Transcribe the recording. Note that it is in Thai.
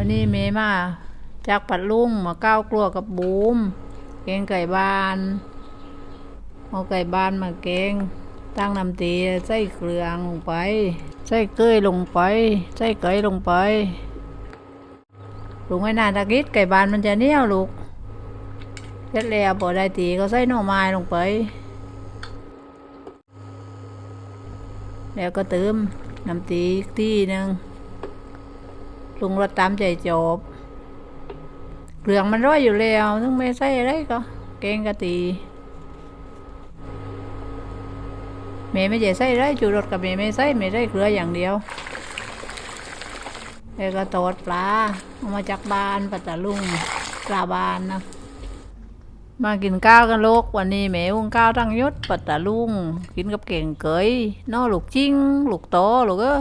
วันนี้เมมาจากปัดลุงมาก้าวกลัวกับบูมเกงไก่บานเอาไก่บานมาเกงตั้งน้ำตีใส่เครื่องลงไปใส่เกยลงไปใส่ไก่ลงไปลุงไอ้นานตะกิดไก่บานมันจะเหนียวลูกเสร็จแล้วพอได้ตีก็ใส่หน่อไม้ลงไป แล้วก็เติมน้ำตีอีกทีหนึ่ง ปรุงรสตามใจจบเกลืองมันร้อยอยู่แล้วต้องไม่ใส่อะไรก็แกงกะตีแม่ไม่ใช่ใส่ไรจูรสกับแม่ไม่ใส่ไม่ได้เกลืออย่างเดียวแล้วก็ตอดปลาเอามาจากบ้านปัตตาลุงปลาบานนะมากินข้าวกันลูกวันนี้แม่หุงข้าวทั้งยศปัตตาลุง กินกับเก่งเกยนอลูกจิ้งลูกโตลูกเออ